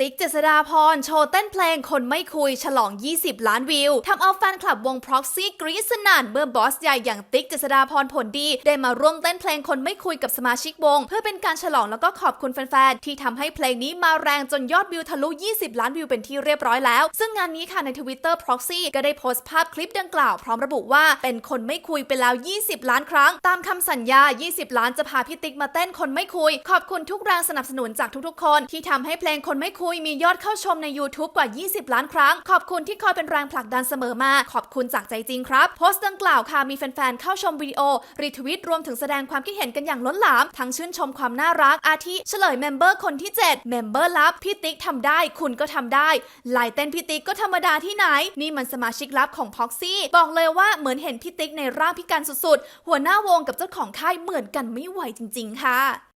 ติ๊กเจษดาพร โชว์เต้นเพลงคนไม่คุย ฉลอง 20 ล้านวิว ทำเอาแฟนคลับวง Proxy กรี๊ดสนั่นเมื่อบอสใหญ่อย่างติ๊กเจษดาพรผลดี ได้มาร่วมเต้นเพลงคนไม่คุยกับสมาชิกวง เพื่อเป็นการฉลองแล้วก็ขอบคุณแฟนๆ ที่ทำให้เพลงนี้มาแรงจนยอดวิวทะลุ 20 ล้านวิวเป็นที่เรียบร้อยแล้ว ซึ่งงานนี้ค่ะในทวิตเตอร์ Proxy ก็ได้โพสต์ภาพคลิปดังกล่าวพร้อมระบุว่าเป็นคนไม่คุยไปแล้ว 20 ล้านครั้ง ตามคำสัญญา 20 ล้านจะพาพี่ติ๊กมาเต้นคนไม่คุย ขอบคุณทุกแรงสนับสนุนจากทุกๆ คนที่ทำให้เพลงคนไม่คุยมียอดเข้าชมใน YouTube กว่า 20 ล้านครั้ง ขอบคุณที่คอยเป็นแรงผลักดันเสมอมา ขอบคุณจากใจจริงครับ โพสต์ดังกล่าวค่ะ มีแฟนๆ เข้าชมวิดีโอ รีทวิตรวมถึงแสดงความคิดเห็นกันอย่างล้นหลาม ทั้งชื่นชมความน่ารัก อาทิเฉลยเมมเบอร์คนที่ 7 เมมเบอร์ลับ พี่ติ๊กทำได้ คุณก็ทำได้ลายเต้นพี่ติ๊กก็ธรรมดาที่ไหน นี่มันสมาชิกลับของพ็อกซี่ บอกเลยว่าเหมือนเห็นพี่ติ๊กในร่างพิการสุดๆ หัวหน้าวงกับเจ้าของค่ายเหมือนกันไม่ไหวจริง ๆ ค่ะ